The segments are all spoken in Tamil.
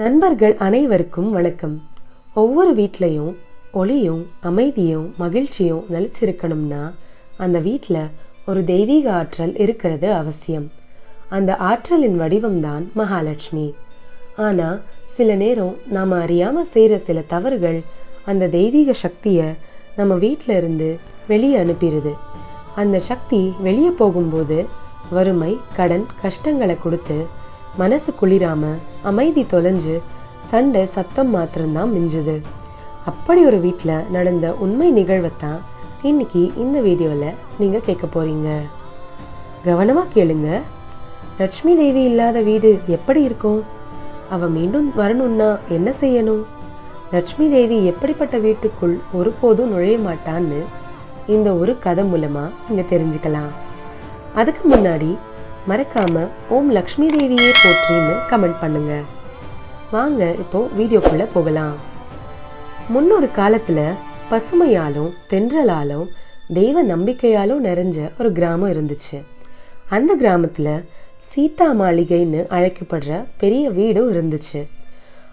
நண்பர்கள் அனைவருக்கும் வணக்கம். ஒவ்வொரு வீட்லேயும் ஒளியும் அமைதியும் மகிழ்ச்சியும் நலிச்சிருக்கணும்னா அந்த வீட்டில் ஒரு தெய்வீக ஆற்றல் இருக்கிறது அவசியம். அந்த ஆற்றலின் வடிவம்தான் மகாலட்சுமி. ஆனால் சில நேரம் நாம் அறியாமல் செய்கிற சில தவறுகள் அந்த தெய்வீக சக்தியை நம்ம வீட்டில் இருந்து வெளியே அனுப்பிடுது அந்த சக்தி வெளியே போகும்போது வறுமை கடன் கஷ்டங்களை கொடுத்து மனசு குளிராமல் அமைதி தொலைஞ்சு சண்டை சத்தம் மாத்திரம்தான் மிஞ்சுது. அப்படி ஒரு வீட்டில் நடந்த உண்மை நிகழ்வைத்தான் இன்னைக்கு இந்த வீடியோவில் நீங்கள் கேட்க போகிறீங்க கவனமாக கேளுங்க. லட்சுமி தேவி இல்லாத வீடு எப்படி இருக்கும்? அவள் மீண்டும் வரணும்னா என்ன செய்யணும்? லட்சுமி தேவி எப்படிப்பட்ட வீட்டுக்குள் ஒருபோதும் நுழைய மாட்டான்னு இந்த ஒரு கதை மூலமாக நீங்கள் தெரிஞ்சுக்கலாம். அதுக்கு முன்னாடி மறக்காம ஓம் லக்ஷ்மி தேவியே போற்றின்னு கமெண்ட் பண்ணுங்க. வாங்க இப்போ வீடியோக்குள்ள போகலாம். முன்னொரு காலத்துல பசுமையாலும் தென்றலாலும் தெய்வ நம்பிக்கையாலும் நிறைஞ்ச ஒரு கிராமம் இருந்துச்சு. அந்த கிராமத்துல சீதா மாளிகைன்னு அழைக்கப்படுற பெரிய வீடும் இருந்துச்சு.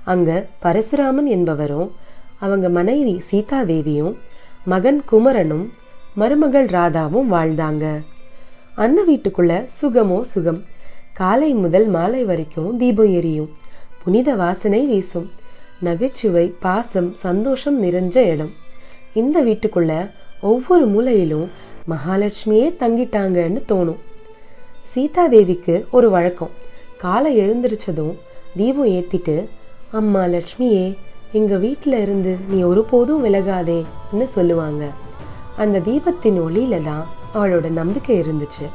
அங்க பரசுராமன் என்பவரும் அவங்க மனைவி சீதா தேவியும் மகன் குமரனும் மருமகள் ராதாவும் வாழ்ந்தாங்க. அந்த வீட்டுக்குள்ள சுகமோ சுகம். காலை முதல் மாலை வரைக்கும் தீபம் எரியும். புனித வாசனை வீசும். நகைச்சுவை பாசம் சந்தோஷம் நிறைஞ்ச இடம். இந்த வீட்டுக்குள்ள ஒவ்வொரு மூலையிலும் மகாலட்சுமியே தங்கிட்டாங்கன்னு தோணும். சீதாதேவிக்கு ஒரு வழக்கம். காலை எழுந்திரிச்சதும் தீபம் ஏத்திட்டு அம்மா லட்சுமியே எங்க வீட்டில் இருந்து நீ ஒருபோதும் விலகாதேன்னு சொல்லுவாங்க. அந்த தீபத்தின் ஒளியில தான் அவளோட நம்பிக்கை இருந்துச்சு.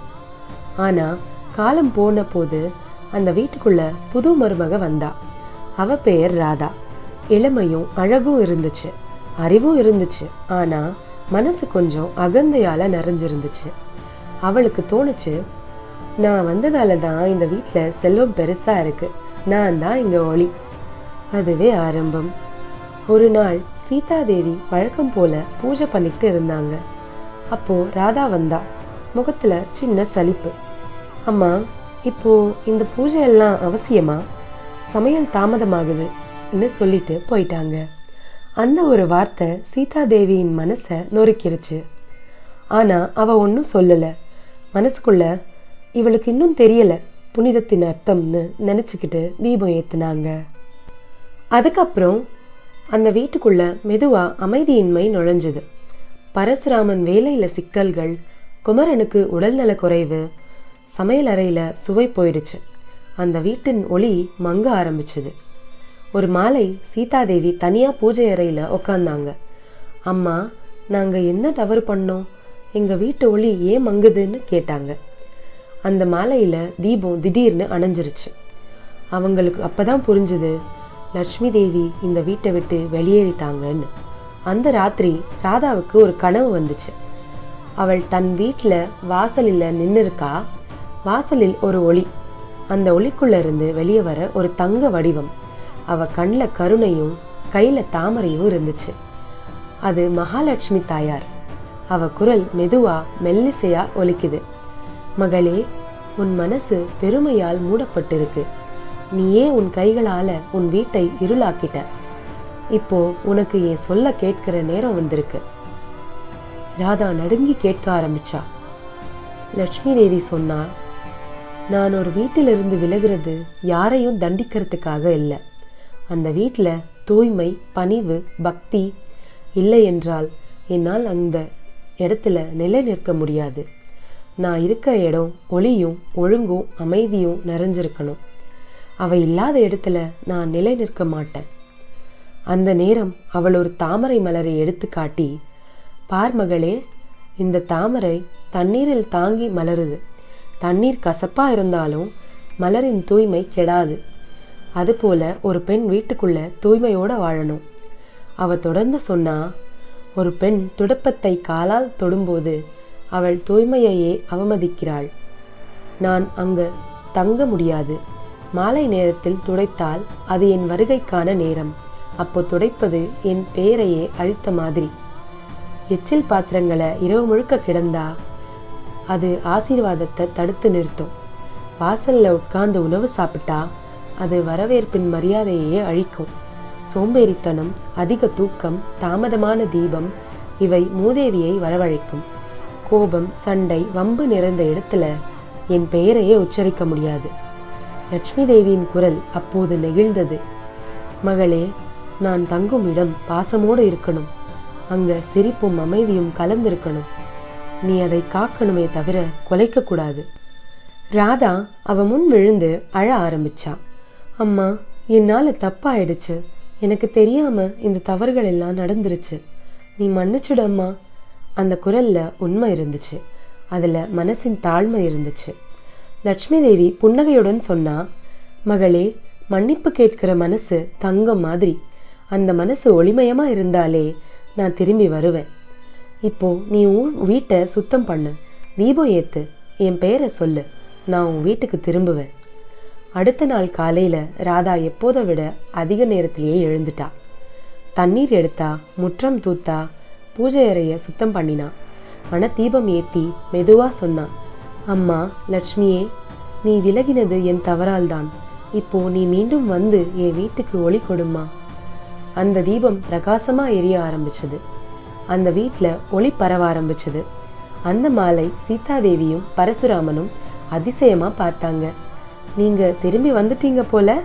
ஆனா காலம் போன போது அந்த வீட்டுக்குள்ள புது மருமக வந்தா. அவ பெயர் ராதா. இளமையும் அழகும் இருந்துச்சு. அறிவும் இருந்துச்சு. ஆனா மனசு கொஞ்சம் அகந்தையால நிறைஞ்சிருந்துச்சு. அவளுக்கு தோணுச்சு நான் வந்ததால தான் இந்த வீட்டில் செல்வம் பெருசா இருக்கு. நான் தான் இங்கே ஒளி. அதுவே ஆரம்பம். ஒரு நாள் சீதாதேவி வழக்கம் போல பூஜை பண்ணிக்கிட்டு இருந்தாங்க. அப்போது ராதா வந்தா. முகத்தில் சின்ன சலிப்பு. அம்மா இப்போ இந்த பூஜை எல்லாம் அவசியமா? சமையல் தாமதமாகுதுன்னு சொல்லிட்டு போயிட்டாங்க. அந்த ஒரு வார்த்தை சீதாதேவியின் மனசை நொறுக்கிருச்சு. ஆனால் அவள் ஒன்றும் சொல்லலை. மனசுக்குள்ள இவளுக்கு இன்னும் தெரியல புனிதத்தின் அர்த்தம்னு நினச்சிக்கிட்டு தீபம் ஏற்றுனாங்க அதுக்கப்புறம் அந்த வீட்டுக்குள்ள மெதுவாக அமைதியின்மை நுழைஞ்சது. பரசுராமன் வேலையில சிக்கல்கள் குமரனுக்கு உடல்நல குறைவு சமையல் அறையில் சுவை போயிடுச்சு. அந்த வீட்டின் ஒளி மங்க ஆரம்பிச்சது. ஒரு மாலை சீதாதேவி தனியாக பூஜை அறையில் உக்காந்தாங்க. அம்மா நாங்கள் என்ன தவறு பண்ணோம்? எங்கள் வீட்டு ஒளி ஏன் மங்குதுன்னு கேட்டாங்க. அந்த மாலையில் தீபம் திடீர்னு அணைஞ்சிருச்சு. அவங்களுக்கு அப்போ தான் புரிஞ்சுது லட்சுமி தேவி இந்த வீட்டை விட்டு வெளியேறிட்டாங்கன்னு. அந்த ராத்திரி ராதாவுக்கு ஒரு கனவு வந்துச்சு. அவள் தன் வீட்டில் வாசலில் நின்று இருக்கா வாசலில் ஒரு ஒளி. அந்த ஒளிக்குள்ளே இருந்து வெளியே வர ஒரு தங்க வடிவம். அவ கண்ணில் கருணையும் கையில் தாமரையும் இருந்துச்சு. அது மகாலட்சுமி தாயார். அவ குரல் மெதுவா மெல்லிசையா ஒலிக்குது. மகளே உன் மனசு பெருமையால் மூடப்பட்டிருக்கு. நீயே உன் கைகளால உன் வீட்டை இருளாக்கிட்ட. இப்போ உனக்கு என் சொல்ல கேட்கிற நேரம் வந்திருக்கு. ராதா நடுங்கி கேட்க ஆரம்பிச்சா. லட்சுமி தேவி சொன்னா நான் ஒரு வீட்டிலிருந்து விலகிறது யாரையும் தண்டிக்கிறதுக்காக இல்லை. அந்த வீட்டில் தூய்மை பணிவு பக்தி இல்லை என்றால் என்னால் அந்த இடத்துல நிலை நிற்க முடியாது. நான் இருக்கிற இடம் ஒளியும் ஒழுங்கும் அமைதியும் நிறைஞ்சிருக்கணும். அவை இல்லாத இடத்துல நான் நிலை நிற்க மாட்டேன். அந்த நேரம் அவள் ஒரு தாமரை மலரை எடுத்து காட்டி பார் மகளே இந்த தாமரை தண்ணீரில் தாங்கி மலருது. தண்ணீர் கசப்பா இருந்தாலும் மலரின் தூய்மை கெடாது. அதுபோல ஒரு பெண் வீட்டுக்குள்ள தூய்மையோட வாழணும். அவ தொடர்ந்து சொன்னா ஒரு பெண் துடப்பத்தை காலால் தொடும்போது அவள் தூய்மையையே அவமதிக்கிறாள். நான் அங்கு தங்க முடியாது. மாலை நேரத்தில் துடைத்தால் அது என் வருகைக்கான நேரம். அப்போ துடைப்பது என் பேரையே அழித்த மாதிரி. எச்சில் பாத்திரங்களை இரவு முழுக்க கிடந்தா அது ஆசீர்வாதத்தை தடுத்து நிறுத்தும். வாசல்ல உட்கார்ந்து உணவு சாப்பிட்டா அது வரவேற்பின் மரியாதையே அழிக்கும். சோம்பேறித்தனம் அதிக தூக்கம் தாமதமான தீபம் இவை மூதேவியை வரவழைக்கும். கோபம் சண்டை வம்பு நிறைந்த இடத்துல என் பெயரையே உச்சரிக்க முடியாது. லட்சுமி தேவியின் குரல் அப்போது நெகிழ்ந்தது. மகளே நான் தங்கும் இடம் பாசமோடு இருக்கணும். அங்க சிரிப்பும் அமைதியும் கலந்திருக்கணும். நீ அதை காக்கணுமே தவிர குலைக்க கூடாது. ராதா அவ முன் விழுந்து அழ ஆரம்பிச்சா. அம்மா என்னால தப்பாயிடுச்சு. எனக்கு தெரியாம இந்த தவறுகள் எல்லாம் நடந்துருச்சு. நீ மன்னிச்சுடு அம்மா. அந்த குரல்ல உண்மை இருந்துச்சு. அதுல மனசின் தாழ்மை இருந்துச்சு. லட்சுமி தேவி புன்னகையுடன் சொன்னா மகளே மன்னிப்பு கேட்கிற மனசு தங்கம் மாதிரி. அந்த மனசு ஒளிமயமா இருந்தாலே நான் திரும்பி வருவேன். இப்போ நீ உன் வீட்டை சுத்தம் பண்ணு. தீபம் ஏத்து. என் பெயரை சொல்லு. நான் உன் வீட்டுக்கு திரும்புவேன். அடுத்த நாள் காலையில ராதா எப்போதை விட அதிக நேரத்திலேயே எழுந்துட்டா. தண்ணீர் எடுத்தா முற்றம் தூத்தா பூஜை அறைய சுத்தம் பண்ணினா. மன தீபம் ஏத்தி மெதுவா சொன்னான் அம்மா லட்சுமியே நீ விலகினது என் தவறால்தான். இப்போ நீ மீண்டும் வந்து என் வீட்டுக்கு ஒளி கொடுமா அந்த தீபம் பிரகாசமா எரிய ஆரம்பிச்சது. அந்த வீட்ல ஒளி பரவ ஆரம்பிச்சது. அந்த மாலை சீதாதேவியும் பரசுராமனும் அதிசயமா பார்த்தாங்க. நீங்க திரும்பி வந்துட்டீங்க போல?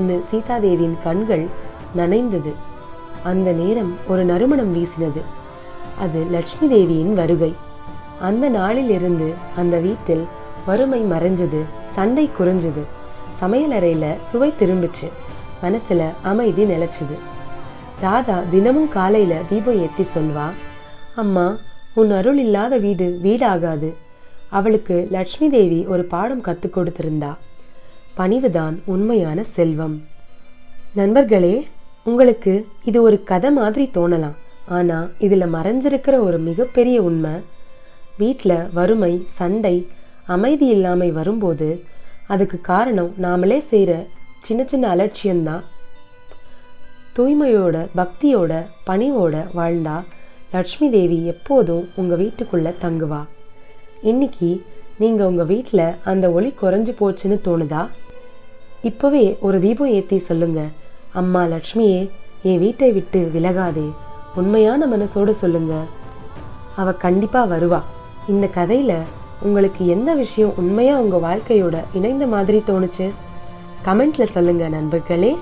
சீதாதேவியின் கண்கள் நனைந்தது. அந்த நேரம் ஒரு நறுமணம் வீசினது. அது லட்சுமி தேவியின் வருகை. அந்த நாளிலிருந்து அந்த வீட்டில் வறுமை மறைஞ்சது சண்டை குறைஞ்சது. சமையலறையில சுவை திரும்பிச்சு. மனசுல அமைதி நிலைச்சுது. ராதா தினமும் காலையில தீபம் ஏற்றி சொல்வா அம்மா உன் அருள் இல்லாத வீடு வீடாகாது. அவளுக்கு லட்சுமி தேவி ஒரு பாடம் கற்றுக் கொடுத்திருந்தா. பணிவுதான் உண்மையான செல்வம். நண்பர்களே உங்களுக்கு இது ஒரு கதை மாதிரி தோணலாம். ஆனா இதுல மறைஞ்சிருக்கிற ஒரு மிகப்பெரிய உண்மை வீட்டில் வறுமை சண்டை அமைதி இல்லாமை வரும்போது அதுக்கு காரணம் நாமளே செய்கிற சின்ன சின்ன அலட்சியம்தான். தூய்மையோட பக்தியோட பணிவோட வாழ்ந்தா லட்சுமி தேவி எப்போதும் உங்கள் வீட்டுக்குள்ளே தங்குவா. இன்னைக்கு நீங்கள் உங்கள் வீட்டில் அந்த ஒளி குறைஞ்சி போச்சுன்னு தோணுதா? இப்போவே ஒரு தீபம் ஏற்றி சொல்லுங்க. அம்மா லட்சுமியே என் வீட்டை விட்டு விலகாதே. உண்மையான மனசோட சொல்லுங்க. அவ கண்டிப்பாக வருவா. இந்த கதையில் உங்களுக்கு எந்த விஷயம் உண்மையாக உங்கள் வாழ்க்கையோட இணைந்த மாதிரி தோணுச்சு? கமெண்ட்ல சொல்லுங்க நண்பர்களே.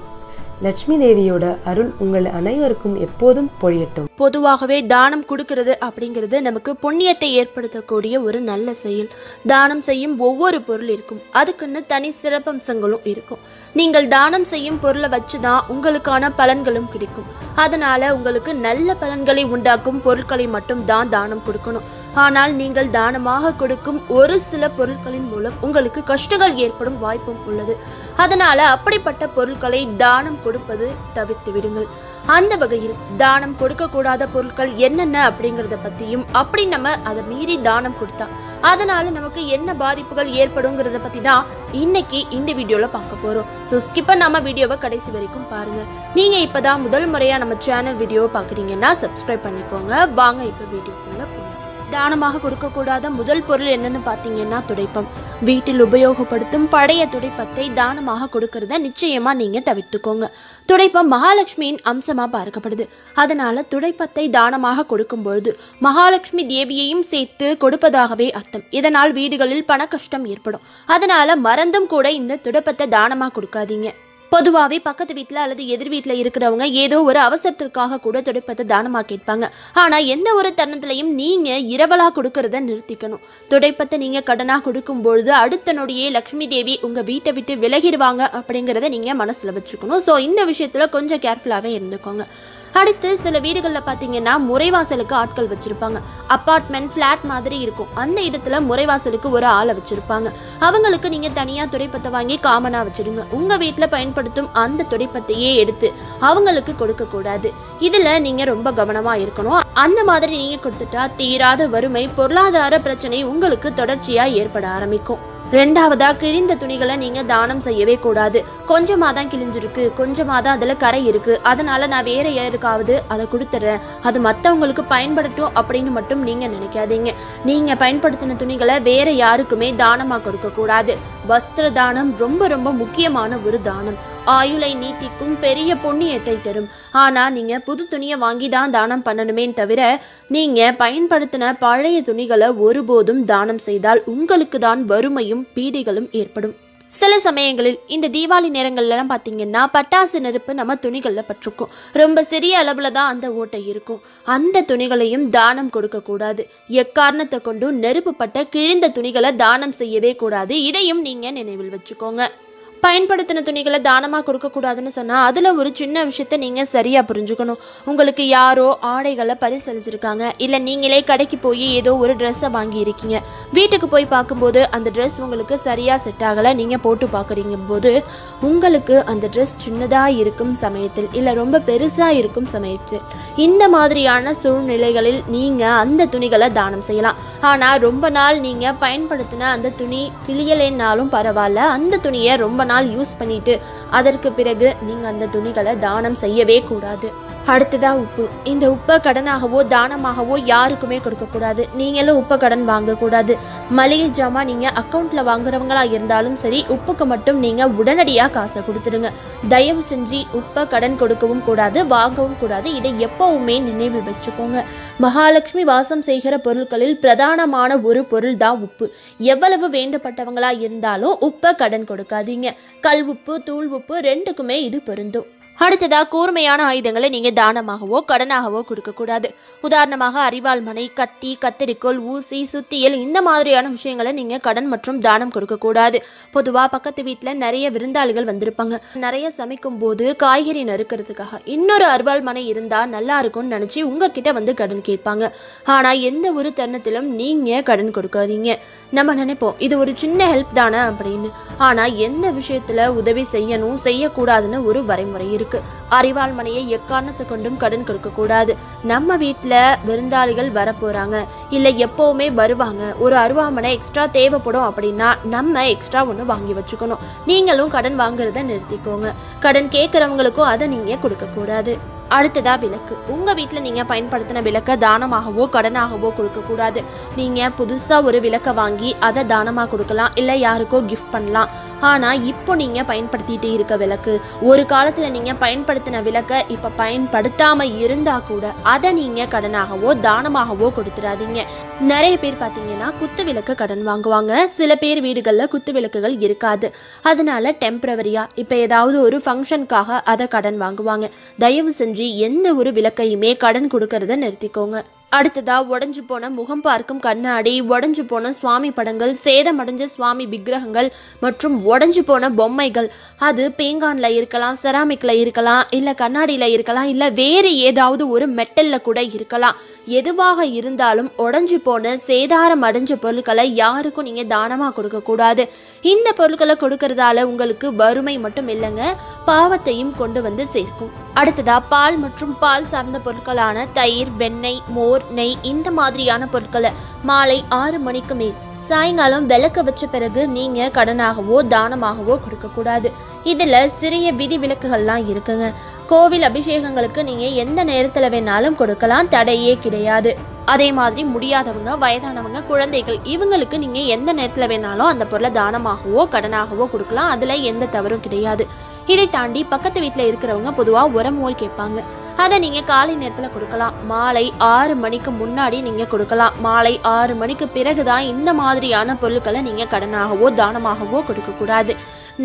லட்சுமி தேவியோட அருள் உங்கள் அனைவருக்கும் எப்போதும் பொழியட்டும். பொதுவாகவே தானம் கொடுக்கறது அப்படிங்கிறது நமக்கு புண்ணியத்தை ஏற்படுத்தக்கூடிய ஒரு நல்ல செயல். தானம் செய்யும் ஒவ்வொரு பொருள் இருக்கும். அதுக்குன்னு தனி சிறப்பம்சங்களும் இருக்கும். நீங்கள் தானம் செய்யும் பொருளை வச்சு தான் உங்களுக்கான பலன்களும் கிடைக்கும். அதனால உங்களுக்கு நல்ல பலன்களை உண்டாக்கும் பொருட்களை மட்டும் தான் தானம் கொடுக்கணும். ஆனால் நீங்கள் தானமாக கொடுக்கும் ஒரு சில பொருட்களின் மூலம் உங்களுக்கு கஷ்டங்கள் ஏற்படும் வாய்ப்பும் உள்ளது. அதனால அப்படிப்பட்ட பொருட்களை தானம் கொடுப்பது தவிர்த்து விடுங்கள். அந்த வகையில் தானம் கொடுக்கக்கூடாத பொருட்கள் என்னென்ன அப்படிங்கிறத பற்றியும் அப்படி நம்ம அதை மீறி தானம் கொடுத்தா அதனால நமக்கு என்ன பாதிப்புகள் ஏற்படுங்கிறத பற்றி தான் இன்னைக்கு இந்த வீடியோவில் பார்க்க போகிறோம் ஸோ ஸ்கிப் நம்ம வீடியோவை கடைசி வரைக்கும் பாருங்க. நீங்கள் இப்போ தான் முதல் முறையாக நம்ம சேனல் வீடியோவை பார்க்குறீங்கன்னா சப்ஸ்கிரைப் பண்ணிக்கோங்க. வாங்க இப்போ வீடியோக்குள்ளே போகலாம் தானமாக கொடுக்கக்கூடாத முதல் பொருள் என்னன்னு பார்த்தீங்கன்னா துடைப்பம். வீட்டில் உபயோகப்படுத்தும் பழைய துடைப்பத்தை தானமாக கொடுக்கறத நிச்சயமா நீங்க தவிர்த்துக்கோங்க. துடைப்பம் மகாலட்சுமியின் அம்சமா பார்க்கப்படுது. அதனால துடைப்பத்தை தானமாக கொடுக்கும் பொழுது மகாலட்சுமி தேவியையும் சேர்த்து கொடுப்பதாகவே அர்த்தம். இதனால் வீடுகளில் பண கஷ்டம் ஏற்படும். அதனால மறந்தும் கூட இந்த துடைப்பத்தை தானமாக கொடுக்காதீங்க. பொதுவாகவே பக்கத்து வீட்டில் அல்லது எதிர் வீட்டில் இருக்கிறவங்க ஏதோ ஒரு அவசரத்திற்காக கூட துடைப்பத்தை தானமாக கேட்பாங்க. ஆனால் எந்த ஒரு தருணத்திலையும் நீங்கள் இரவலாக கொடுக்கறத நிறுத்திக்கணும். துடைப்பத்தை நீங்கள் கடனாக கொடுக்கும்பொழுது அடுத்த நொடியே லக்ஷ்மி தேவி உங்கள் வீட்டை விட்டு விலகிடுவாங்க அப்படிங்கிறத நீங்கள் மனசில் வச்சுக்கணும். ஸோ இந்த விஷயத்தில் கொஞ்சம் கேர்ஃபுல்லாகவே இருந்துக்கோங்க. அடுத்து சில வீடுகளில் பார்த்தீங்கன்னா முறைவாசலுக்கு ஆட்கள் வச்சுருப்பாங்க. அப்பார்ட்மெண்ட் ஃப்ளாட் மாதிரி இருக்கும். அந்த இடத்துல முறைவாசலுக்கு ஒரு ஆளை வச்சுருப்பாங்க. அவங்களுக்கு நீங்கள் தனியாக துடைப்பத்தை வாங்கி காமனாக வச்சுடுங்க உங்கள் வீட்டில் பயன்படுத்தும் அந்த துடைப்பத்தையே எடுத்து அவங்களுக்கு கொடுக்கக்கூடாது இதில் நீங்கள் ரொம்ப கவனமாக இருக்கணும். அந்த மாதிரி நீங்கள் கொடுத்துட்டா தீராத வறுமை பொருளாதார பிரச்சனை உங்களுக்கு தொடர்ச்சியாக ஏற்பட ஆரம்பிக்கும். ரெண்டாவதா கிழிந்த துணிகளை நீங்க தானம் செய்யவே கூடாது. கொஞ்சமாக தான் கிழிஞ்சிருக்கு கொஞ்சமாக தான் அதில் கரை இருக்கு. அதனால நான் வேற யாருக்காவது அதை கொடுத்துட்றேன் அது மற்றவங்களுக்கு பயன்படட்டும் அப்படின்னு மட்டும் நீங்க நினைக்காதீங்க. நீங்க பயன்படுத்தின துணிகளை வேற யாருக்குமே தானமாக கொடுக்க கூடாது வஸ்திர தானம் ரொம்ப ரொம்ப முக்கியமான ஒரு தானம். ஆயுளை நீட்டிக்கும் பெரிய புண்ணியத்தை தரும். ஆனால் நீங்கள் புது துணியை வாங்கி தான் தானம் பண்ணணுமே தவிர நீங்கள் பயன்படுத்தின பழைய துணிகளை ஒருபோதும் தானம் செய்தால் உங்களுக்கு தான் வறுமையும் பீடைகளும் ஏற்படும். சில சமயங்களில் இந்த தீபாவளி நேரங்கள்லாம் பார்த்தீங்கன்னா பட்டாசு நெருப்பு நம்ம துணிகளில் பட்டிருக்கும். ரொம்ப சிறிய அளவில் தான் அந்த ஓட்டை இருக்கும். அந்த துணிகளையும் தானம் கொடுக்கக்கூடாது எக்காரணத்தை கொண்டும் நெருப்பு பட்ட கிழிந்த துணிகளை தானம் செய்யவே கூடாது. இதையும் நீங்கள் நினைவில் வச்சுக்கோங்க. பயன்படுத்தின துணிகளை தானமாக கொடுக்கக்கூடாதுன்னு சொன்னால் அதில் ஒரு சின்ன விஷயத்த நீங்கள் சரியாக புரிஞ்சுக்கணும். உங்களுக்கு யாரோ ஆடைகளை பரிசளிச்சிருக்காங்க. இல்லை நீங்களே கடைக்கு போய் ஏதோ ஒரு ட்ரெஸ்ஸை வாங்கியிருக்கீங்க. வீட்டுக்கு போய் பார்க்கும்போது அந்த ட்ரெஸ் உங்களுக்கு சரியாக செட் ஆகலை நீங்கள் போட்டு பார்க்குறீங்க போது உங்களுக்கு அந்த ட்ரெஸ் சின்னதாக இருக்கும் சமயத்தில் இல்லை ரொம்ப பெருசாக இருக்கும் சமயத்தில் இந்த மாதிரியான சூழ்நிலைகளில் நீங்கள் அந்த துணிகளை தானம் செய்யலாம். ஆனால் ரொம்ப நாள் நீங்கள் பயன்படுத்தின அந்த துணி கிளியலைன்னாலும் பரவாயில்ல அந்த துணியை ரொம்ப நாள் யூஸ் பண்ணிட்டு அதற்கு பிறகு நீங்கள் அந்த துணிகளை தானம் செய்யவே கூடாது. அடுத்ததா உப்பு. இந்த உப்பை கடனாகவோ தானமாகவோ யாருக்குமே கொடுக்கக்கூடாது. நீங்களும் உப்பை கடன் வாங்கக்கூடாது. மளிகை ஜாமான் நீங்கள் அக்கௌண்ட்டில் வாங்குறவங்களா இருந்தாலும் சரி உப்புக்கு மட்டும் நீங்கள் உடனடியாக காசை கொடுத்துடுங்க. தயவு செஞ்சு உப்பை கடன் கொடுக்கவும் கூடாது வாங்கவும் கூடாது. இதை எப்பவுமே நினைவில் வச்சுக்கோங்க. மகாலட்சுமி வாசம் செய்கிற பொருட்களில் பிரதானமான ஒரு பொருள் தான் உப்பு. எவ்வளவு வேண்டப்பட்டவங்களா இருந்தாலும் உப்பை கடன் கொடுக்காதீங்க. கல் உப்பு தூள் உப்பு ரெண்டுக்குமே இது பொருந்தும். அடுத்ததா கூர்மையான ஆயுதங்களை நீங்க தானமாகவோ கடனாகவோ கொடுக்கக்கூடாது. உதாரணமாக அரிவாள் மனை கத்தி கத்தரிக்கோல் ஊசி சுத்தியல் இந்த மாதிரியான விஷயங்களை நீங்க கடன் மற்றும் தானம் கொடுக்கக்கூடாது. பொதுவா பக்கத்து வீட்டில் நிறைய விருந்தாளிகள் வந்திருப்பாங்க. நிறைய சமைக்கும் போது காய்கறி நறுக்கிறதுக்காக இன்னொரு அருவாள் மனை இருந்தா நல்லா இருக்கும்னு நினைச்சு உங்ககிட்ட வந்து கடன் கேட்பாங்க. ஆனா எந்த ஒரு தருணத்திலும் நீங்க கடன் கொடுக்காதீங்க. நம்ம நினைப்போம் இது ஒரு சின்ன ஹெல்ப் தானே அப்படின்னு. ஆனா எந்த விஷயத்துல உதவி செய்யணும் செய்யக்கூடாதுன்னு ஒரு வரைமுறை இருக்கு. அறிவாள் மனையை எக்காரணத்தை கொண்டும் கடன் கொடுக்கக்கூடாது நம்ம வீட்டில் விருந்தாளிகள் வரப்போகிறாங்க இல்லை எப்போவுமே வருவாங்க. ஒரு அருவாமனை எக்ஸ்ட்ரா தேவைப்படும் அப்படின்னா நம்ம எக்ஸ்ட்ரா ஒன்று வாங்கி வச்சுக்கணும். நீங்களும் கடன் வாங்குறத நிறுத்திக்கோங்க. கடன் கேட்குறவங்களுக்கும் அதை நீங்கள் கொடுக்கக்கூடாது அடுத்ததா விளக்கு. உங்க வீட்டில் நீங்க பயன்படுத்தின விளக்கை தானமாகவோ கடனாகவோ கொடுக்க கூடாது நீங்க புதுசா ஒரு விளக்கை வாங்கி அதை தானமா கொடுக்கலாம். இல்லை யாருக்கோ கிஃப்ட் பண்ணலாம். ஆனா இப்போ நீங்க பயன்படுத்திட்டு இருக்க விளக்கு. ஒரு காலத்துல நீங்க பயன்படுத்தின விளக்கை இப்ப பயன்படுத்தாம இருந்தா கூட அதை நீங்க கடனாகவோ தானமாகவோ கொடுத்துடாதீங்க நிறைய பேர் பார்த்தீங்கன்னா குத்து விளக்கு கடன் வாங்குவாங்க. சில பேர் வீடுகளில் குத்து விளக்குகள் இருக்காது. அதனால டெம்பரவரியா இப்போ ஏதாவது ஒரு ஃபங்க்ஷனுக்காக அதை கடன் வாங்குவாங்க. தயவு செஞ்சு எந்த ஒரு விளக்கையுமே கடன் கொடுக்கறத நிறுத்திக்கோங்க. அடுத்ததா உடஞ்சு போன முகம் பார்க்கும் கண்ணாடி உடஞ்சு போன சுவாமி படங்கள் சேதமடைஞ்ச சுவாமி விக்கிரகங்கள் மற்றும் உடஞ்சு போன பொம்மைகள். அது பேங்கானில் இருக்கலாம் செராமிக்ல இருக்கலாம் இல்லை கண்ணாடியில் இருக்கலாம் இல்லை வேறு ஏதாவது ஒரு மெட்டலில் கூட இருக்கலாம். எதுவாக இருந்தாலும் உடஞ்சு போன சேதாரம் அடைஞ்ச பொருட்களை யாருக்கும் நீங்கள் தானமாக கொடுக்கக்கூடாது இந்த பொருட்களை கொடுக்கறதால உங்களுக்கு வறுமை மட்டும் இல்லைங்க பாவத்தையும் கொண்டு வந்து சேர்க்கும். அடுத்ததா பால் மற்றும் பால் சார்ந்த பொருட்களான தயிர் வெண்ணெய் மோர் நெய் இந்த மாதிரியான பொருட்களை மாலை ஆறு மணிக்கு மேல். சாயங்காலம் விளக்க வச்ச பிறகு நீங்க கடனாகவோ தானமாகவோ கொடுக்கக்கூடாது இதுல சிறிய விதி விலக்குகள்லாம் இருக்குங்க. கோவில் அபிஷேகங்களுக்கு நீங்க எந்த நேரத்துல வேணாலும் கொடுக்கலாம் தடையே கிடையாது. அதே மாதிரி முடியாதவங்க வயதானவங்க குழந்தைகள் இவங்களுக்கு நீங்க எந்த நேரத்துல வேணாலும் அந்த பொருளை தானமாகவோ கடனாகவோ கொடுக்கலாம். அதுல எந்த தவறும் கிடையாது. இதை தாண்டி பக்கத்து வீட்டில் இருக்கிறவங்க பொதுவாக உரம் மோர் கேட்பாங்க. அதை நீங்கள் காலை நேரத்தில் கொடுக்கலாம். மாலை ஆறு மணிக்கு முன்னாடி நீங்கள் கொடுக்கலாம். மாலை ஆறு மணிக்கு பிறகு தான் இந்த மாதிரியான பொருட்களை நீங்கள் கடனாகவோ தானமாகவோ கொடுக்கக்கூடாது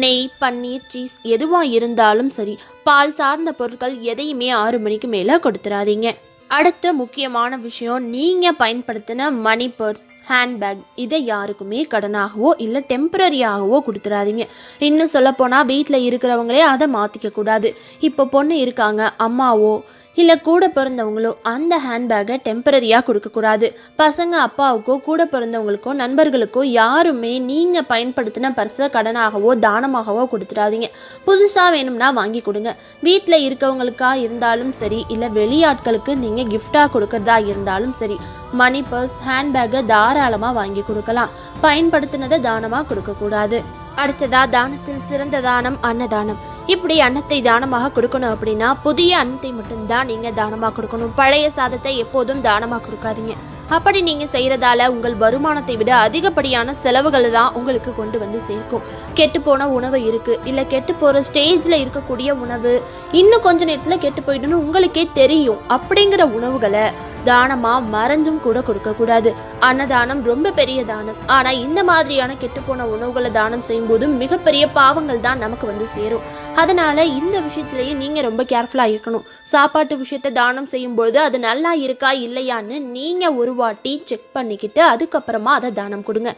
நெய் பன்னீர் சீஸ் எதுவாக இருந்தாலும் சரி பால் சார்ந்த பொருட்கள் எதையுமே ஆறு மணிக்கு மேலே கொடுத்துடாதீங்க அடுத்த முக்கியமான விஷயம் நீங்கள் பயன்படுத்தின மணி பர்ஸ். ஹேண்ட்பேக் இதை யாருக்குமே கடனாகவோ இல்லை டெம்பரரியாகவோ கொடுத்துடாதீங்க இன்னும் சொல்லப்போனால் வீட்டில் இருக்கிறவங்களே அதை மாற்றிக்க கூடாது. இப்போ பொண்ணு இருக்காங்க அம்மாவோ இல்லை கூட பிறந்தவங்களோ அந்த ஹேண்ட்பேக்கை டெம்பரரியாக கொடுக்கக்கூடாது. பசங்க அப்பாவுக்கோ கூட பிறந்தவங்களுக்கோ நண்பர்களுக்கோ யாருமே நீங்கள் பயன்படுத்தின பர்ஸை கடனாகவோ தானமாகவோ கொடுத்துடாதீங்க. புதுசாக வேணும்னா வாங்கி கொடுங்க. வீட்டில் இருக்கவங்களுக்காக இருந்தாலும் சரி இல்லை வெளியாட்களுக்கு நீங்கள் கிஃப்டாக கொடுக்கறதா இருந்தாலும் சரி மணி பர்ஸ் ஹேண்ட்பேக்கை தாராளமாக வாங்கி கொடுக்கலாம். பயன்படுத்தினதை தானமாக கொடுக்கக்கூடாது. அடுத்ததா தானத்தில் சிறந்த தானம் அன்னதானம். இப்படி அன்னத்தை தானமாக கொடுக்கணும் அப்படின்னா புதிய அன்னத்தை மட்டும்தான் நீங்க தானமாக கொடுக்கணும். பழைய சாதத்தை எப்போதும் தானமாக கொடுக்காதீங்க. அப்படி நீங்க செய்யறதால உங்கள் வருமானத்தை விட அதிகப்படியான செலவுகளை தான் உங்களுக்கு கொண்டு வந்து சேர்க்கும். கெட்டு போன உணவு இருக்கு இல்ல கெட்டு போற ஸ்டேஜ்ல இருக்கக்கூடிய உணவு இன்னும் கொஞ்ச நேரத்துல கெட்டு போயிடுன்னு உங்களுக்கே தெரியும். அப்படிங்கிற உணவுகளை தானமா மறந்தும் கூட கொடுக்க கூடாது. அன்னதானம் ரொம்ப பெரிய தானம். ஆனா இந்த மாதிரியான கெட்டுப்போன உணவுகளை தானம் செய்யும்போது மிகப்பெரிய பாவங்கள் தான் நமக்கு வந்து சேரும். அதனால இந்த விஷயத்திலேயே நீங்க ரொம்ப கேர்ஃபுல்லா இருக்கணும். சாப்பாட்டு விஷயத்தை தானம் செய்யும்போது அது நல்லா இருக்கா இல்லையான்னு நீங்க ஒரு வாட்டி செக் பண்ணிக்கிட்டு அதுக்கப்புறமா அதை தானம் கொடுங்க.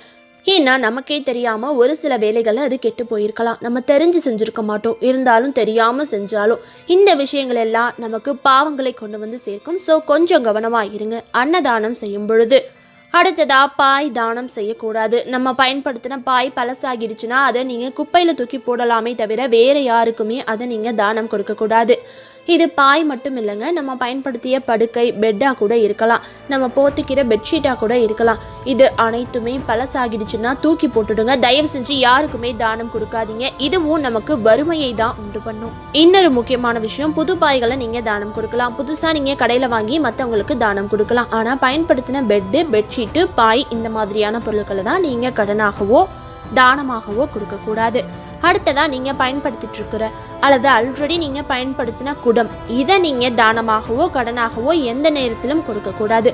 ஏன்னா நமக்கே தெரியாமல் ஒரு சில வேலைகளை அது கெட்டு போயிருக்கலாம். நம்ம தெரிஞ்சு செஞ்சுருக்க மாட்டோம். இருந்தாலும் தெரியாமல் செஞ்சாலும் இந்த விஷயங்கள் எல்லாம் நமக்கு பாவங்களை கொண்டு வந்து சேர்க்கும். ஸோ கொஞ்சம் கவனமாக இருங்க. அன்னதானம் செய்யும் பொழுது. அடுத்ததா பாய் தானம் செய்யக்கூடாது. நம்ம பயன்படுத்தின பாய் பழசாகிடுச்சுன்னா அதை நீங்கள் குப்பையில் தூக்கி போடலாமே தவிர வேறு யாருக்குமே அதை நீங்கள் தானம் கொடுக்கக்கூடாது. இது பாய் மட்டும் இல்லைங்க நம்ம பயன்படுத்திய படுக்கை பெட்டாக கூட இருக்கலாம். நம்ம போத்திக்கிற பெட்ஷீட்டாக கூட இருக்கலாம். இது அனைத்துமே பழசாகிடுச்சுன்னா தூக்கி போட்டுடுங்க. தயவு செஞ்சு யாருக்குமே தானம் கொடுக்காதீங்க. இதுவும் நமக்கு வறுமையை தான் உண்டு பண்ணும். இன்னொரு முக்கியமான விஷயம் புது பாய்களை நீங்கள் தானம் கொடுக்கலாம். புதுசாக நீங்கள் கடையில் வாங்கி மற்றவங்களுக்கு தானம் கொடுக்கலாம். ஆனால் பயன்படுத்தின பெட்டு பெட்ஷீட் சீட்டு பாய் இந்த மாதிரியான பொருட்களை தான் நீங்கள் கடனாகவோ தானமாகவோ கொடுக்கக்கூடாது. அடுத்ததாக நீங்கள் பயன்படுத்திட்டு இருக்கிற அல்லது ஆல்ரெடி நீங்கள் பயன்படுத்தின குடம் இதை நீங்கள் தானமாகவோ கடனாகவோ எந்த நேரத்திலும் கொடுக்கக்கூடாது.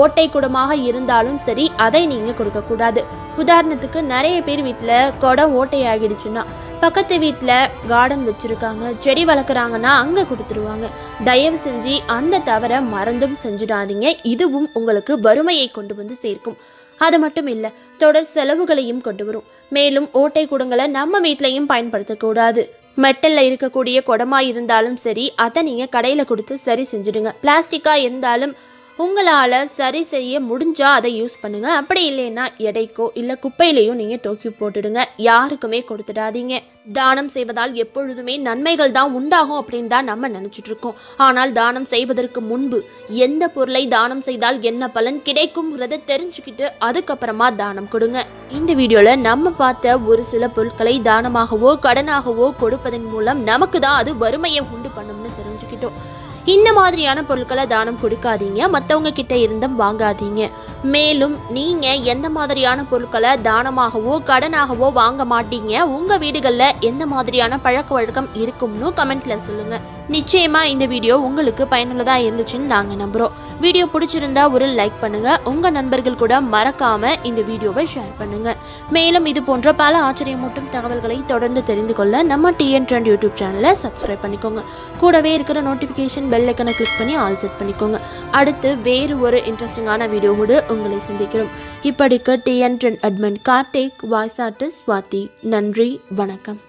ஓட்டை குடமாக இருந்தாலும் சரி அதை நீங்கள் கொடுக்கக்கூடாது. உதாரணத்துக்கு நிறைய பேர் வீட்டில் குடம் ஓட்டை ஆகிடுச்சுன்னா பக்கத்து வீட்டில் கார்டன் வச்சுருக்காங்க. செடி வளர்க்குறாங்கன்னா அங்கே கொடுத்துருவாங்க. தயவு செஞ்சு அந்த தவறை மறந்தும் செஞ்சிடாதீங்க. இதுவும் உங்களுக்கு வறுமையை கொண்டு வந்து சேர்க்கும். அது மட்டும் இல்லை தொடர் செலவுகளையும் கொண்டு வரும். மேலும் ஓட்டை குடங்களை நம்ம வீட்லையும் பயன்படுத்தக்கூடாது மெட்டலில் இருக்கக்கூடிய குடமாக இருந்தாலும் சரி அதை நீங்கள் கடையில் கொடுத்து சரி செஞ்சுடுங்க. பிளாஸ்டிக்காக இருந்தாலும் உங்களால் சரி செய்ய முடிஞ்சால் அதை யூஸ் பண்ணுங்கள் அப்படி இல்லைன்னா எடைக்கோ இல்லை குப்பையிலையோ நீங்கள் தூக்கி போட்டுடுங்க. யாருக்குமே கொடுத்துடாதீங்க. தானம் செய்வதால் எப்பொழுதுமே நன்மைகள் தான் உண்டாகும் அப்படின்னு தான் நம்ம நினச்சிட்ருக்கோம் ஆனால் தானம் செய்வதற்கு முன்பு எந்த பொருளை தானம் செய்தால் என்ன பலன் கிடைக்குங்கிறத தெரிஞ்சுக்கிட்டு அதுக்கப்புறமா தானம் கொடுங்க. இந்த வீடியோவில் நம்ம பார்த்த ஒரு சில பொருட்களை தானமாகவோ கடனாகவோ கொடுப்பதன் மூலம் நமக்கு தான் அது வறுமையை உண்டு பண்ணும்னு தெரிஞ்சுக்கிட்டோம். இந்த மாதிரியான பொருட்களை தானம் கொடுக்காதீங்க. மற்றவங்க கிட்ட இருந்தும் வாங்காதீங்க. மேலும் நீங்க எந்த மாதிரியான பொருட்களை தானமாகவோ கடனாகவோ வாங்க மாட்டீங்க. உங்க வீடுகளில் எந்த மாதிரியான பழக்க வழக்கம் இருக்கும்னு கமெண்ட்ல சொல்லுங்க. நிச்சயமாக இந்த வீடியோ உங்களுக்கு பயனுள்ளதாக இருந்துச்சுன்னு நாங்கள் நம்புகிறோம் வீடியோ பிடிச்சிருந்தா ஒரு லைக் பண்ணுங்கள் உங்கள் நண்பர்கள் கூட மறக்காமல் இந்த வீடியோவை ஷேர் பண்ணுங்கள் மேலும் இது போன்ற பல ஆச்சரியமூட்டும் தகவல்களை தொடர்ந்து தெரிந்து கொள்ள நம்ம டிஎன் ட்ரெண்ட் யூடியூப் சேனலை சப்ஸ்கிரைப் பண்ணிக்கோங்க. கூடவே இருக்கிற நோட்டிஃபிகேஷன் பெல் ஐக்கனை கிளிக் பண்ணி ஆல் செட் பண்ணிக்கோங்க. அடுத்து வேறு ஒரு இன்ட்ரெஸ்டிங்கான வீடியோவோடு உங்களை சந்திக்கிறோம். இப்படிக்கு TN trend admin Karthik voice artist Swathi நன்றி வணக்கம்.